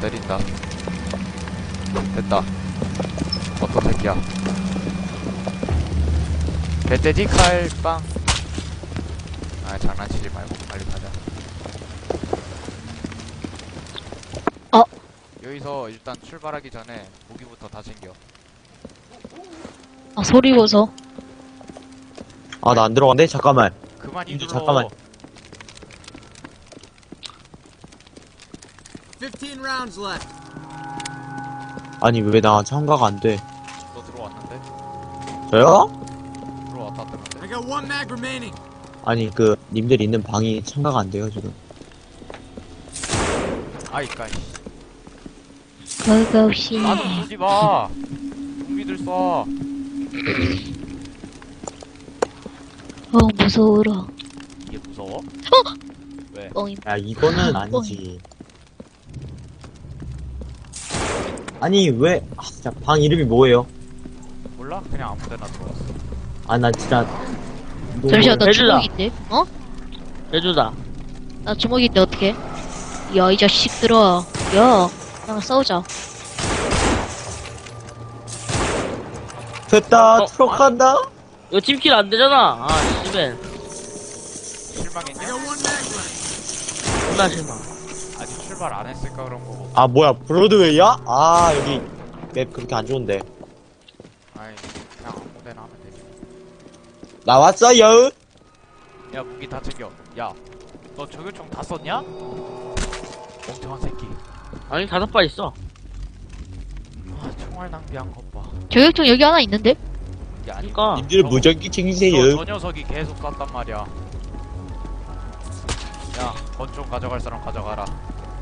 내린다. 됐다. 어떤 새끼야. 배돼지 칼빵. 아, 장난치지 말고 빨리 가자. 어? 여기서 일단 출발하기 전에 무기부터 다 챙겨. 아, 소리 보소. 아, 나 안 들어간대? 잠깐만. 그만 힘들어. 잠깐만. 15 rounds left. 아니, 왜 나 참가가 안 돼? 너 들어왔는데? 저요? 들어왔다 뜨는데? I got one mag remaining. 아니, 그, 님들 있는 방이 참가가 안 돼요, 지금. 아이, 까이. 그거 없이. 나도 쏘지 마! 좀비들 쏴! 어, 무서워라. 이게 무서워? 왜? 뻥임. 야, 이거는 아니지. 아니, 왜, 아, 진짜, 방 이름이 뭐예요? 몰라? 그냥 아무 데나 들어왔어. 아, 나 진짜. 뭐- 잠시만, 나. 주먹인데? 어? 해주다. 나 주먹인데, 어떡해? 야, 이 자식들아. 야, 나랑 싸우자. 됐다, 어, 트럭 간다? 이거 팀킬 안 되잖아. 아, 씨발. 실망했냐? 존나 실망. 출발 안 했을까 그런 거고. 아, 뭐야, 브로드웨이야? 아, 여기, 맵 그렇게 안 좋은데. 아이, 그냥 아무 데나 하면 되지. 나왔어요? 야, 무기 다 챙겨. 야, 너 저격총 다 썼냐? 멍청한 새끼. 아니, 다섯 발 있어. 아, 총알 낭비한 것 봐. 저격총 여기 하나 있는데? 이게 아니 그니까. 님들 무전기 챙기세요. 저, 저 녀석이 계속 쐈단 말이야. 야, 권총 가져갈 사람 가져가라.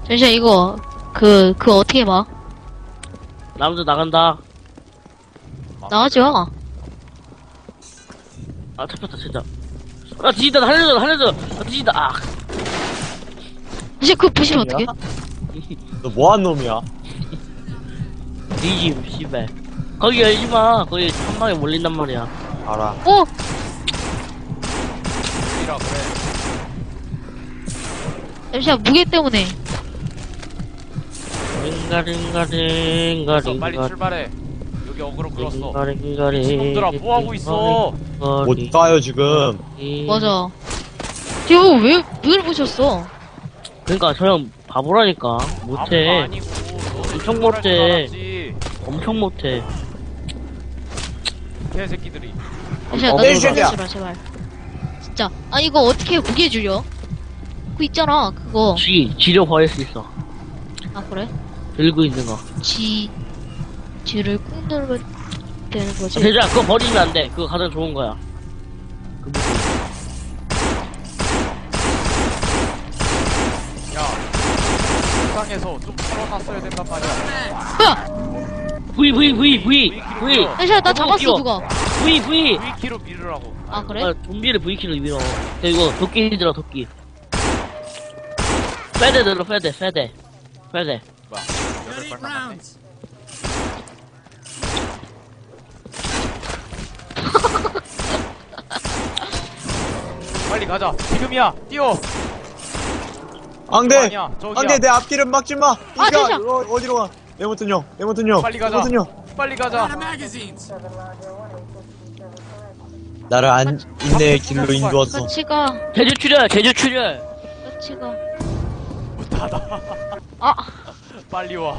잠시만, 이거, 그, 그 어떻게 막? 남자 나간다. 막- 나가지 마. 아, 잡혔다, 진짜. 아, 뒤진다, 살려줘, 살려줘. 아, 뒤진다, 아. 사실 그거 부시면 어떡해? 너 뭐한 놈이야? 뒤짐, 씨발. 거기 열지 마. 거기 한 방에 몰린단 말이야. 알아. 어? 이라 그래. 잠시만, 무게 때문에. 링가링가링가링가. 그래서 빨리 출발해. 여기 어그로 끌었어. 링가링가링. 이놈들아, 뭐 하고 있어? 못 가요, 지금. 맞아. 지금 왜, 왜 보셨어? 그니까, 저 형 바보라니까. 못해. 엄청 못해. 엄청 못해. 개새끼들이. 어, 나도 새끼야. 제발. 진짜. 아, 이거 어떻게 무게 줄여? 그거 있잖아, 그거. 쥐, 쥐로 버릴 수 있어. 아, 그래? 들고 있는 거. 지, 지를 꾹 누르면 되는 거지. 대장, 그거 버리면 안 돼. 그거 가장 좋은 거야. 야, 세상에서 좀 털어놨어야 된단 말이야. 뭐야! V, V, V, V, V. 잠시만, 나 어, 잡았어. 누가. V, V. V키로 밀으라고. 아, 그래? 아, 좀비를 V키로 밀어. 야, 이거 도끼 들어, 도끼. 페데 들어, 페데, 페데. 페데. 남았네. rounds. 빨리 가자. 지금이야. 뛰어. 안 돼! 아니야. 저기야. 안 돼, 내 앞길은 막지 마! 아, 이거, 잠시만. 어, 어디로 가? 레모튼 형, 레모튼 형. 빨리 가자. 형. 빨리 가자. 나를 안, 인내의 길로 인도했어. 같이 가, 제주 출혈, 제주 출혈. 같이 가. 문 닫아. 아, 빨리 와.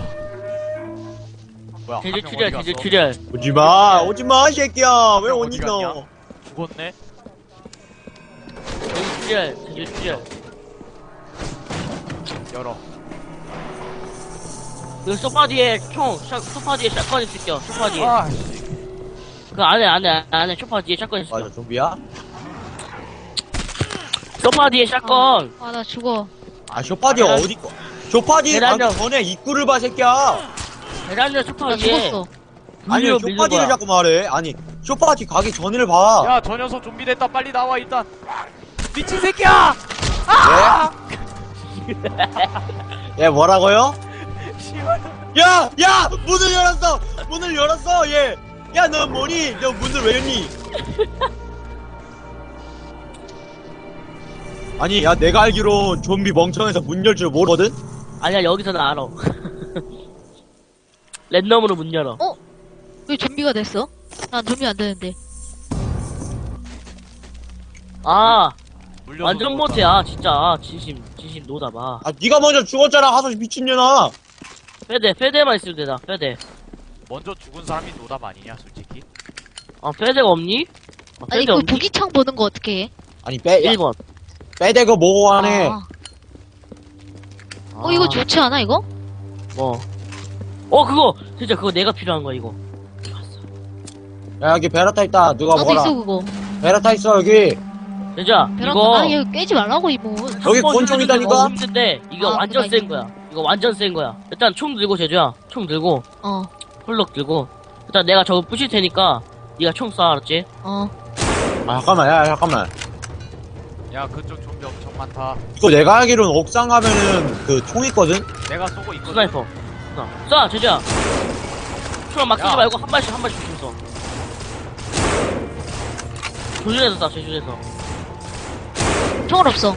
뭐야? 제주 한명 출혈, 어디 제주 갔어? 출혈. 오지 마, 오지 마, 이 새끼야. 왜형 오니, 어디 너? 갔냐? 죽었네. 제주 출혈, 제주 출혈. 열어. 그 소파 뒤에 총, 샷, 소파 뒤에 샷건 있을게요, 소파 뒤에. 아, 씨. 그 안에, 안에, 안에 소파 뒤에 샷건 있을게요. 맞아, 좀비야? 소파 뒤에 샷건. 아, 나 죽어. 아, 쇼파디 아니야. 어디 거? 쇼파디 계란형. 가기 전에 입구를 봐, 새끼야. 계란전 소파 나 뒤에. 죽었어. 아니, 물려 밀는 쇼파디를 거야. 자꾸 말해. 아니, 쇼파디 가기 전을 봐. 야, 저 녀석 좀비 됐다. 빨리 나와 일단. 미친 새끼야! 아! 예? 얘 뭐라고요? 씨발. 야! 야! 문을 열었어! 문을 열었어, 얘! 야, 너 뭐니? 너 문을 왜 열니? 아니, 야, 내가 알기로 좀비 멍청해서 문 열 줄 모르거든? 아니야, 여기서는 알아. 랜덤으로 문 열어. 왜 좀비가 됐어? 난 좀비 안 되는데. 아, 물려서 완전. 못해야, 진짜. 진심, 진심 노다봐. 아 네가 먼저 죽었잖아 하소 미친년아 페데, 페데만 있으면 되다, 페데. 먼저 죽은 사람이 노답 아니냐 솔직히 아, 페데가 없니? 아, 아니, 페데 그 없니? 무기창 보는 거 어떻게 해? 아니 빼 야, 1번. 빼대고 뭐고 하네 아. 어, 이거 좋지 않아, 이거? 뭐. 어, 그거! 진짜 그거 내가 필요한 거야, 이거. 야 여기 베라타 있다 누가 나도 먹어라 있어, 그거. 베라타 있어 여기 진짜, 베란다, 이거. 아, 이거 깨지 말라고, 이모. 여기 한번 있다니까? 너무 힘든데, 이거 아, 완전 센 거야. 이거 완전 센 거야. 일단 총 들고, 제주야. 총 들고, 어, 훌럭 들고. 일단 내가 저거 부실 테니까, 네가 총 쏴, 알았지? 어. 아 잠깐만 야 잠깐만 야 그쪽 많다 이거 내가 알기로는 옥상 가면은 그 총 있거든? 내가 쏘고 있거든 스나이퍼. 쏴, 쏴, 제주야. 총을 막 쓰지 야. 말고 한 발씩 한 발씩 총 쏴. 조준해서 쏴, 조준해서. 총알 없어.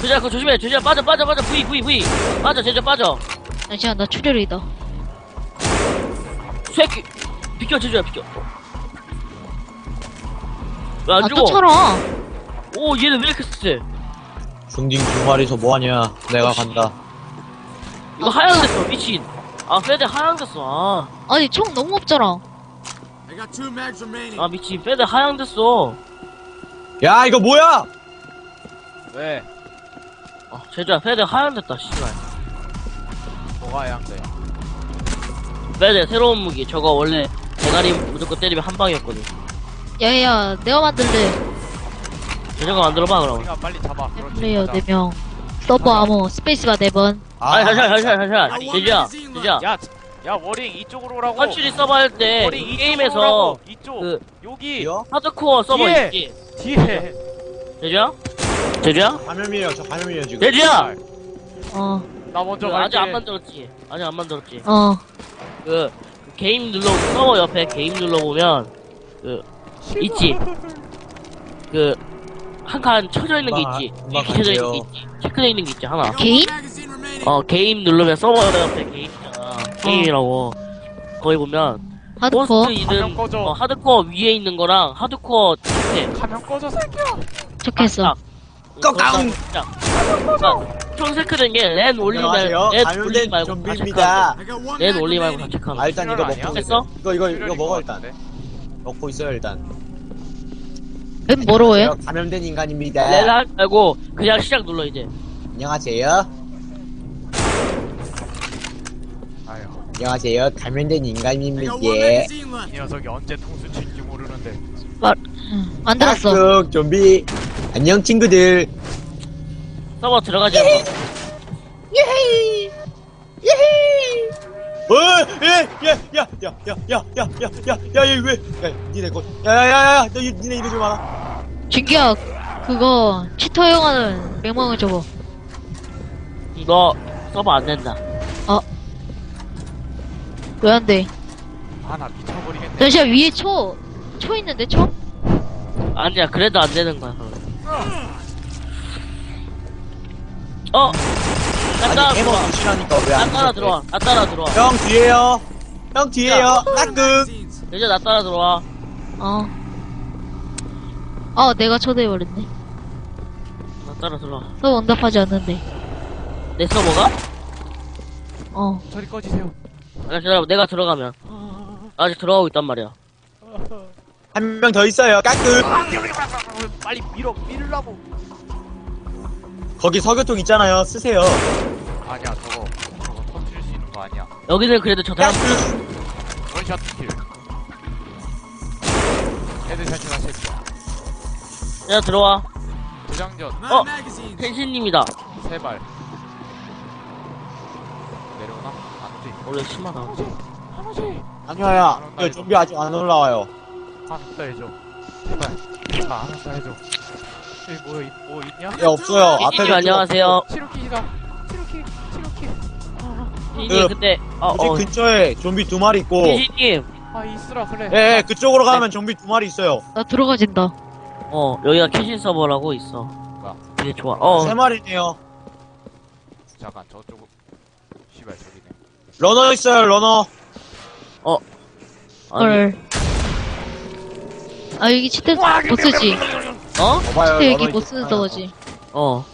제주야, 그거 조심해. 제주야, 빠져, 빠져, 빠져. V, V, V. 빠져, 제주야, 빠져. 잠시만, 나 출혈이다. 새끼. 비켜, 제주야, 비켜. 왜안 아, 죽어? 또 쳐라. 오, 얘는 왜 이렇게 세? 중딩 두 마리서 뭐하냐 내가 간다 이거 하향됐어, 미친. 아, 페데 하향됐어. 아, 아니, 총 너무 없잖아. I got two mags remaining. 아 미친. 페데 하향됐어. 야 이거 뭐야 왜? 아, 제주야, 페데 하향됐다, 씨발. 뭐가 해양돼 페데 새로운 무기. 저거 원래 대가리 무조건 때리면 한 방이었거든. 야야야, 내가 만들래. 제주가 만들어봐, 그럼. 우리가 빨리 잡아 그렇지 플레이어 가자. 4명. 서버 아모, 스페이스바 4번. 아니, 잠시만, 잠시만, 잠시만. 아, 제주야, 제주야. 야, 야 워링 이쪽으로 오라고 확실히 서버 할 때, 워링 이 이쪽으로 게임에서, 오라고. 이쪽 그, 여기 이요? 하드코어 서버 뒤에. 있지. 뒤에 제주야? 제주야? 감염이에요 저 감염이에요 지금 제주야! 어, 나 먼저 그, 갈게 아직 안 만들었지. 아직 안 만들었지. 어. 그, 그 게임 눌러, 서버 옆에 게임 눌러 보면, 그, 있지. 그, 한 칸 쳐져 있는 게 있지. 아- 쳐져 있는 게. 있지. 체크되어 있는 게 있지, 하나. Remaining. 어, 게임 누르면 서버 옆에 게임 있잖아. 게임이라고. 거기 보면, 하드코어. 이든, 꺼져. 어, 하드코어 위에 있는 거랑, 하드코어 밑에. 가면 꺼져 새끼야 좋겠어. 꺽강! 총 체크된 게, 랜 올리면, 안녕하세요 랜 감염된 말고 다 체크하는 좀비입니다 I got one 랜 mag 올리지 말고 다. 체크하는 아 일단 이거 먹고. 됐어? 이거 이거 이거 먹어 것 일단. 먹고 있어요 일단 웬 뭐로 해? 제가 감염된 인간입니다. 랜 하지 말고, 그냥 시작 눌러, 이제. 안녕하세요. 아유. 안녕하세요. 감염된 I 인간입니다. magazine 이. 녀석이 언제 통수 칠지 모르는데. 응, 만들었어. 깍둑 좀비. 안녕 친구들. 서버 들어가지 않고. 예헤이! 예헤이 어, 예, 예, 야, 야, 야, 야, 야, 야, 야, 야, 얘 왜, 야, 니네 거, 야, 야, 야, 야, 너, 이- 니네 이리 좀 와라. 준기야, 그거, 치터 형하는 명망을 적어. 이거, 서버 안 된다. 왜 안 돼? 아 나 미쳐버리겠네 잠시만, 위에 초, 초 있는데, 초? 아니야, 그래도 안 되는 거야. 어! 나 따라 아니, 들어와. 개먹 무시라니까 왜나안 따라? 들어와. 나 따라 들어와. 형 뒤에요. 형 뒤에요. 따끔. 이제 나 따라 들어와. 어. 아, 내가 초대해버렸네. 나 따라 들어와. 너 응답하지 않는데. 내 서버가? 어. 저리 꺼지세요 아, 기다려. 내가 들어가면. 아직 들어가고 있단 말이야. 한 명 더 있어요. 까끔. 빨리 밀어 밀라고 거기 석유통 있잖아요. 쓰세요. 아니야 저거 저거 터뜨릴 수 있는 거 아니야 여기는 그래도 저 사람. 원샷 킬 헤드샷이나 내가 들어와. 도장전 어. 펜신님이다. 세발 내려오나? 안 오지 원래 심하다. 안 오지 안 오지 아니야. 야, 좀비 아직 안 올라와요. 안 온다 해줘 제발 안 온다 해줘 여기 뭐, 있- 뭐 있냐? 예, 없어요. 앞에 펜신님 안녕하세요. 치료키다 치료키 치료키 펜신님 그, 그때, 어, 어. 근처에 좀비 두 마리 있고. 펜신님. 아 있으라 그래 예, 예, 그쪽으로 가면 좀비 두 마리 있어요. 나 들어가진다. 어, 여기가 캐신 서버라고 있어. 되게 좋아. 어, 세 마리네요. 잠깐 저쪽 씨발 저기네 러너 있어요, 러너. 아니, 헐. 아, 여기 치트 못 쓰지. 어? 봐봐요, 치트 여기 러너 못 있- 쓰는 거지. 어.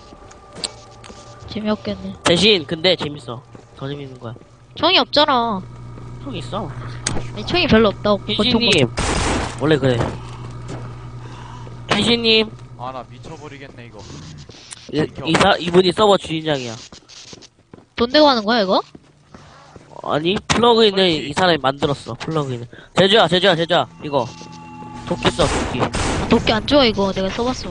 재미없겠네. 대신, 근데 재밌어. 더 재밌는 거야. 총이 없잖아. 형 있어. 아니, 총이 별로 없다고. 귀신님. 원래 그래. 귀신님. 아 나 미쳐버리겠네 이거 이, 이사, 이분이 서버 주인장이야. 돈 내고 하는 거야, 이거? 어, 아니, 플러그인을. 이 사람이 만들었어. 플러그인을. 제주야, 제주야, 제주야. 이거. 도끼 써, 도끼. 도끼 안 좋아, 이거. 내가 써봤어.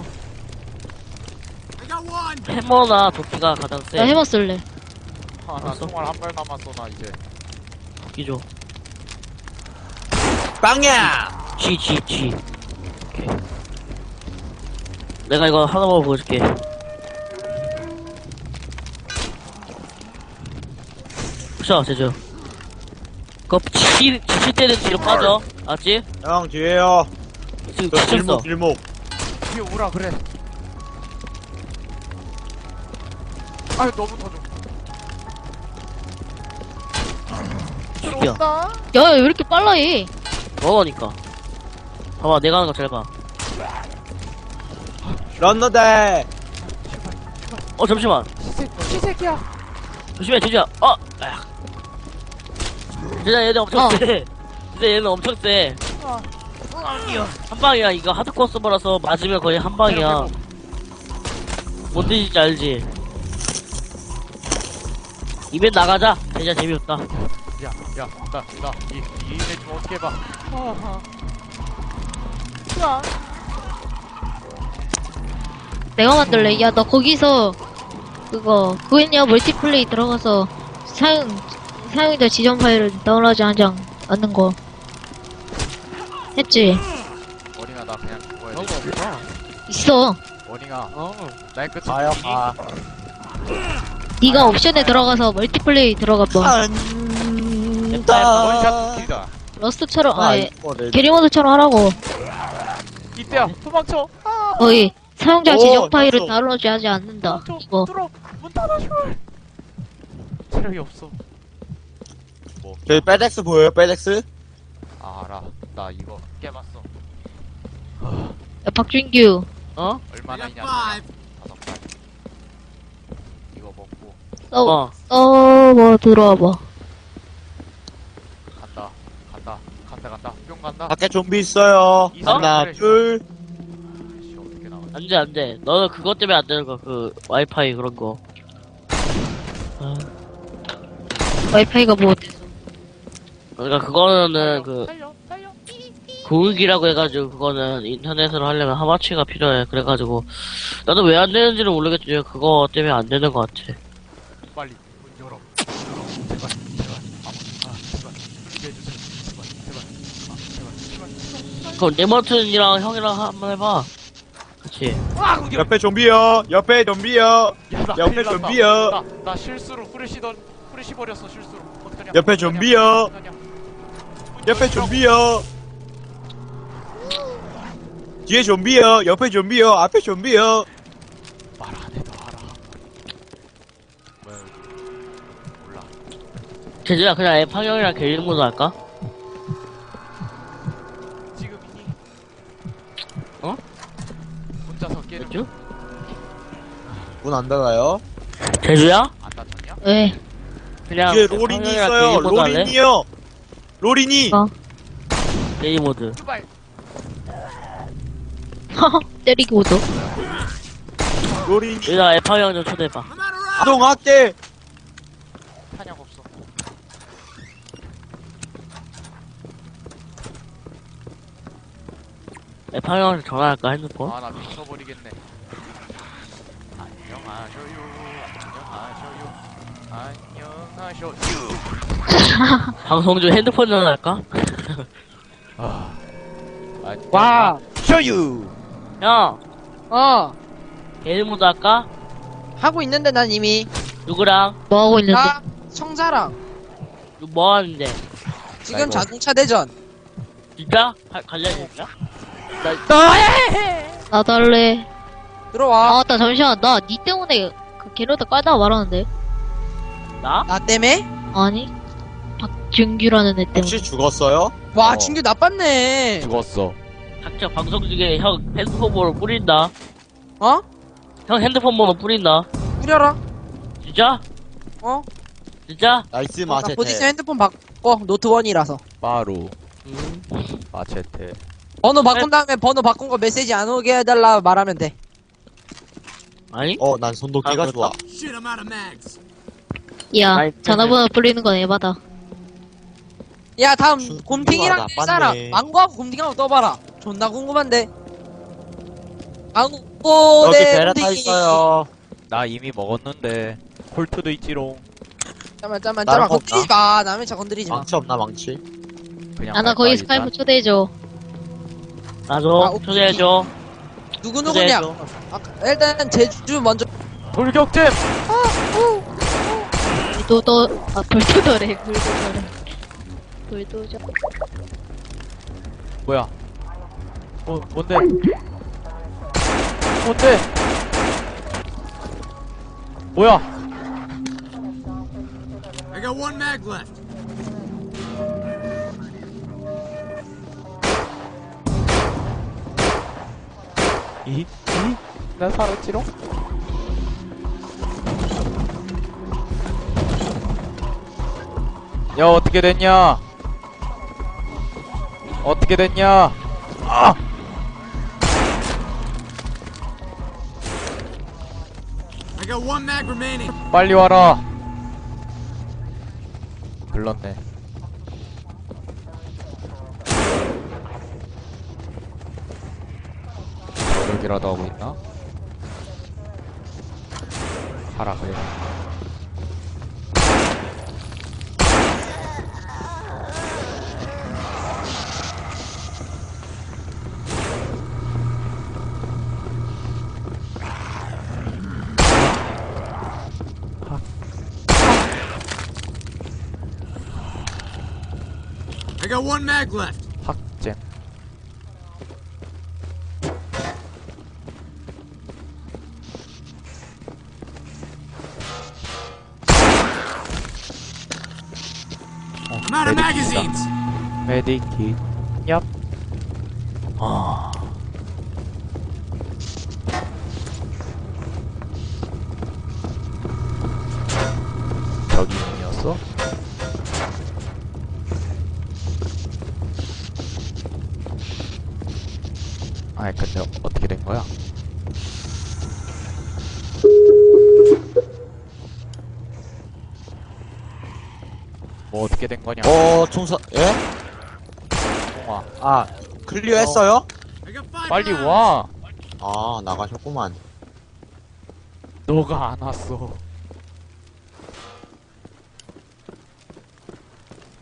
I got one. 해머나 도끼가 가장 세. 나 해머 쓸래. 아나 알았어. 총알 한발 남았어 나 이제 도끼 줘. 빵야! G, G, G. 오케이. 내가 이거 하나만 보여줄게. 푸셔, 제주. 그거 치, 지칠 때는 뒤로 빠져. 알았지? 형, 뒤에요. 지금 저 지쳤어. 길목, 길목. 뒤에 오라 그래 아유 너무 터져 죽여. 야, 야, 왜 이렇게 빨라, 얘? 먹으니까. 봐봐, 내가 하는 거 잘 봐. 러너 대. 어, 잠시만. 시새끼야 조심해, 제주야. 어! 아. 제주야, 얘는 엄청 어. 세. 진짜 얘는 엄청 세. 한 방이야. 이거 하드코어 서버라서 맞으면 거의 한 방이야. 뭔 뜻인지 알지? 이벤트 나가자. 진짜 재미없다. 야야나나이 이 인내 좀 어떻게 봐 내가 만들래. 야, 너 거기서, 그거, 그거 했냐? 멀티플레이 들어가서, 사용, 사용자 지정 파일을 다운로드 한 장, 얻는 거. 했지? 어린아 나 그냥 죽어야 그런 돼거 없어. 있어. 어린아 어. 나의 끝은 가요, 뭐니? 가. 네가 옵션에 들어가서 멀티플레이 들어가 봐. 아, 안다. 원샷 킬이다 러스트처럼, 아, 아니, 이거를. 게리모드처럼 하라고. 이때야 도망쳐 거의, 사용자 오, 지정 파일을 됐어. 다운로드 하지 않는다. 도망쳐 이거. 뚫어 문 닫아줘 체력이 없어 저기 빼덱스 보여요, 빼덱스? 아 알아 나 이거 야, 박준규. 어? 얼마나 five. 다섯 발 이거 먹고 서, 어. 서버 들어와봐. 간다 간다 간다 간다 뿅 간다 밖에 좀비 있어요. 이 사람 하나, 그래, 둘. 씨 어떻게 나와 안 돼, 안 돼. 너는 그것 때문에 안 되는 거. 그, 와이파이 그런 거. 아, 와이파이가 뭐 어때서? 그러니까 그거는 그, 공익이라고 해가지고 그거는 인터넷으로 하려면 하마치가 필요해. 그래가지고 나도 왜 안 되는지는 모르겠지. 그거 때문에 안 되는 것 같아. 빨리 문 열어 열어 제발 제발 아, 아 제발 풀게 해주세요 제발 제발 아 제발 제발 그럼 네버튼이랑 형이랑 한번 해봐. 그치. 옆에 좀비요. 옆에 좀비요. 야, 나 옆에 큰일 났다. 좀비요. 나, 나 실수로 후레쉬던 후레쉬 버렸어 실수로 어떡하냐 옆에 좀비요. 어떡하냐. 문 옆에 열으라고. 좀비요. 뒤에 좀비요. 옆에 좀비요. 앞에 좀비요. 말 안 해도 알아 뭐야 여기 몰라 제주야 그냥 앱팡 형이랑 게임모드 할까? 지금이니 어? 혼자서 깨는 제주? 문 안 닫아요. 제주야? 안 다쳤냐? 왜? 그냥 뒤에 형이랑 있어요. 게임모드 할래? 로린이요. 로린이. 어. 게임모드. 제발 때리기 오도. 로린이. 여기다 앱팡 형좀 초대해봐. 아동학대. 탄약 없어 앱팡 형한테 전화할까 핸드폰? 아 나 미쳐버리겠네 안녕하셔요 안녕하셔요 안녕하셔요 방송 중 핸드폰 전화할까? 아 와, 쇼유 형! 어, 게임모드 할까? 하고 있는데 난 이미. 누구랑? 뭐 하고 있는데? 나 청자랑 누- 뭐 하는데? 지금 아이고. 자동차 대전. 진짜? 가- 관련있냐? 나달래. 아, 들어와. 맞다, 잠시만. 나 니 때문에 그 게러드 깔다가 말하는데. 나? 나 때문에? 아니 박준규라는 애 때문에 혹시 죽었어요? 와 어. 진규 나빴네 죽었어. 닥쳐 방송 중에 형 핸드폰 번호 뿌린다. 어? 형 핸드폰 번호 뿌린다. 뿌려라 진짜? 어? 진짜? 나이스 나 마체테. 포지션 핸드폰 바꿔 노트 1이라서 빠루. 음. 마체테. 번호 바꾼 다음에 번호 바꾼 거 메시지 안 오게 해달라 말하면 돼 아니? 어, 난 손도끼가 아, 좋아. Shit, I'm out of mags. 야 아이, 전화번호 뿌리는 건 에바다 야 다음 곰탱이랑 나빴네. 싸라 망고하고 곰탱이하고 떠봐라 존나 궁금한데 망고 여기 대 베레타 있어요. 나 이미 먹었는데. 콜트도 있지롱. 잠깐만 잠깐만 나랑 잠깐만 건드리지 마 남의 차 건드리지 마 망치 없나, 망치? 그냥. 아나 갈까, 거기 일단? 스카이프 초대해줘 나도 아, 오케이. 초대해줘. 누구 누구냐 초대해줘. 아, 일단 제주 먼저 돌격잼! 불도더 아 불도더래 불도더래 불도저 뭐야? 뭐, 뭔데? 뭔데? 뭐야? I got one mag left. 이? 이? 나 살았지롱? 야, 어떻게 됐냐? 어떻게 됐냐? 빨리 와라! 글렀네. 저력이라도 하고 있나? 하라 그래. got one mag left. Fuck, damn. I'm out of magazines. Medikit. Five. 빨리. 와. 아, 나가셨구만. 너가 안 왔어.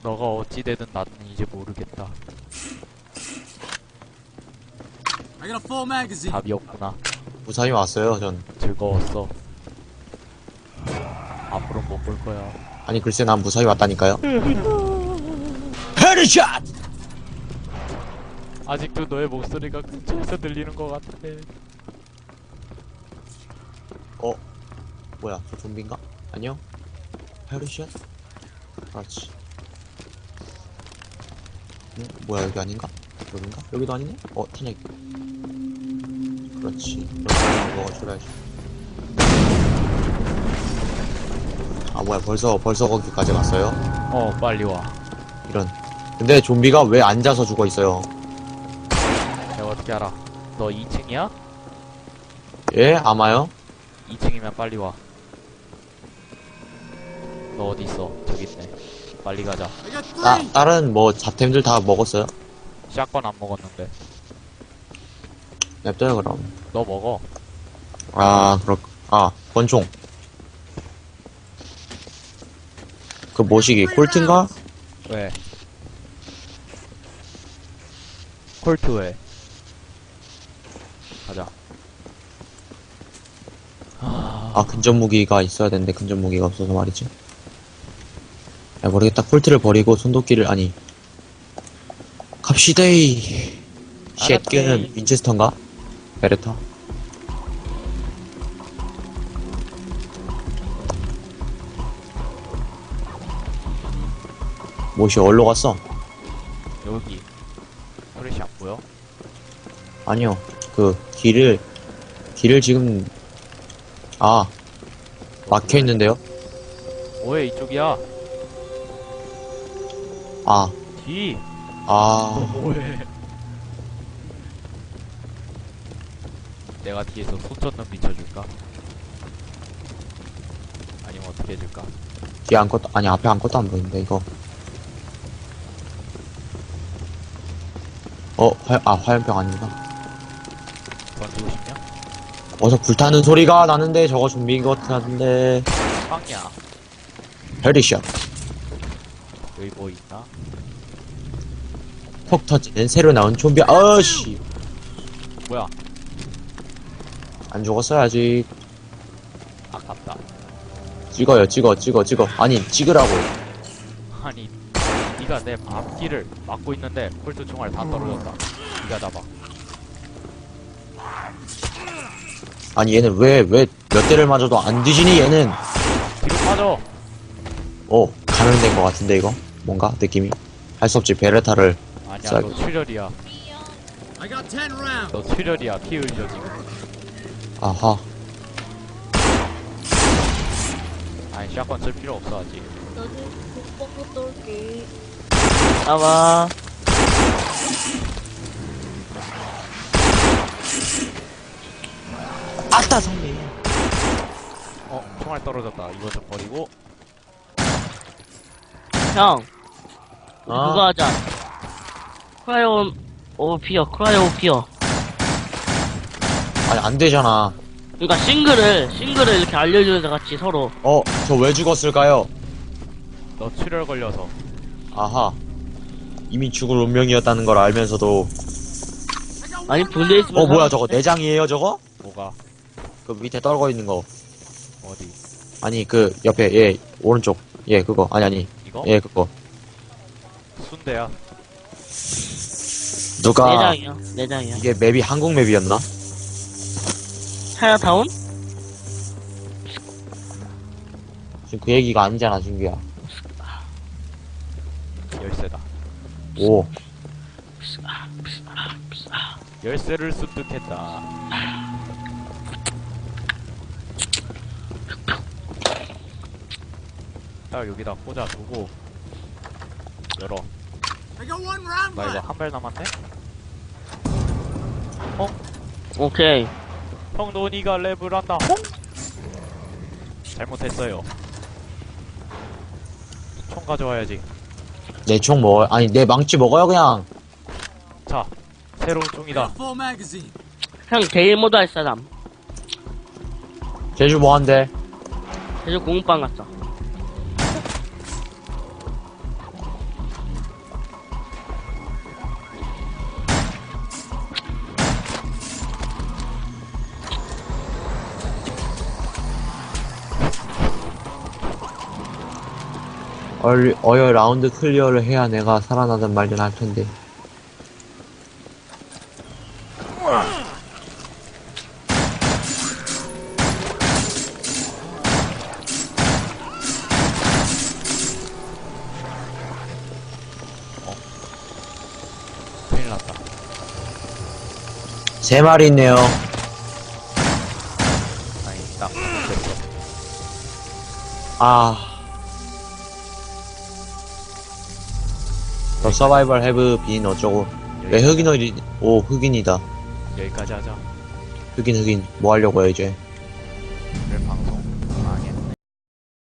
너가 어찌 되든 나는 이제 모르겠다. I got a full magazine. 답이 없구나. 무사히 왔어요, 전. 즐거웠어. 앞으로 못 볼 거야. 아니, 글쎄, 난 무사히 왔다니까요. 헤드샷! 아직도 너의 목소리가 근처에서 들리는 것 같은데. 어, 뭐야, 저 좀비인가? 안녕? 헤드샷? 그렇지. 응? 뭐야, 여기 아닌가? 여긴가? 여기도 아니네? 어, 탄약. 그렇지. 그렇지, 먹어줘야지. 아, 뭐야, 벌써, 벌써 거기까지 갔어요? 어, 빨리 와. 이런. 근데 좀비가 왜 앉아서 죽어 있어요? 알아? 너 2층이야? 예? 아마요? 2층이면 빨리 와. 너 어디 있어? 저기 있네. 빨리 가자. 따, three. 다른 뭐 잡템들 다 먹었어요? 샷건 안 먹었는데. 냅둬요, 그럼. 너 먹어. 아, 그렇, 아, 권총. 그 뭐시기, 콜트인가? 왜? 콜트 왜? 가자. 아, 아, 근접 무기가 있어야 되는데, 근접 무기가 없어서 말이지. 야, 모르겠다. 콜트를 버리고 손도끼를, 아니. 갑시데이. 쉣끼는 윈체스터인가? 베레타. 뭐시 어디로 갔어? 여기. 프레시 안 보여? 아니요. 그 길을 길을 지금 아 막혀 있는데요. 뭐해, 이쪽이야? 아 뒤. 아. 뭐해? 내가 뒤에서 손전등 비춰줄까? 아니면 어떻게 해줄까? 뒤에 아무것도 아니 앞에 아무것도 안 보이는데 이거 어, 화, 아, 화염병 아닙니 다. 던지고 싶냐? 어서 불타는 소리가 나는데 저거 좀비인 것 같은데. 빵이야. 헤리샷. 여기 뭐 있나? 폭 터지는 새로 나온 좀비. 어씨. 뭐야? 안 죽었어야지. 아깝다. 찍어요, 찍어, 찍어, 찍어. 아니, 찍으라고. 아니, 네가 내 앞길을 막고 있는데 폴트 총알 다 떨어졌다. 네가 잡아. 아니, 얘는 왜, 왜 몇 대를 맞아도 안 뒤지니, 얘는. 뒤로 빠져. 어, 감염된 것 같은데, 이거? 뭔가? 느낌이? 할 수 없지, 베레타를. 아니야, 쌀. 너 출혈이야. I got 10 rounds. 너 출혈이야. 피 흘려 지금. 아하. 아니, 샷건 쓸 필요 없어 아직. 나와. 아따, 성미. 어, 총알 떨어졌다. 이거 좀 버리고. 형. 아. 그거 하자. 크라이온 오피어, 크라이오 오피어. 아니, 안 되잖아. 그러니까 싱글을, 싱글을 이렇게 알려주는 데 같이 서로. 어, 저 왜 죽었을까요? 너 출혈 걸려서. 아하. 이미 죽을 운명이었다는 걸 알면서도. 아니, 분대 있으면. 어, 뭐야, 저거 내장이에요, 저거? 뭐가 그 밑에 떨고 있는 거. 어디? 아니, 그, 옆에, 예, 오른쪽. 예, 그거. 아니, 아니. 이거? 예, 그거. 순대야. 누가, 내장이야, 내장이야. 이게 맵이 한국 맵이었나? 차야타운? 지금 그 얘기가 아니잖아, 준규야. 열쇠다. 오. 열쇠를 습득했다. 딱 여기다 꽂아 두고 열어. 나 이거. 한 발 남았네. 오케이. 형 노니가 랩을 한다. 홍? 잘못했어요. 총 가져와야지. 내 총 먹어. 아니, 내 망치 먹어요, 그냥. 자, 새로운 총이다. 형, 데일 모드 할 사람. 제주 뭐 한대? 제주 공무방 갔어. 얼, 어여 라운드 클리어를 해야 내가 살아나든 말든 할 텐데. 큰일 났다. 세 마리 있네요. 아니, 딱 됐어. 아. 더 서바이벌 해브 빈 어쩌고. 왜 흑인 어디, 오, 흑인이다. 여기까지 하자. 흑인, 흑인. 뭐 하려고요, 이제.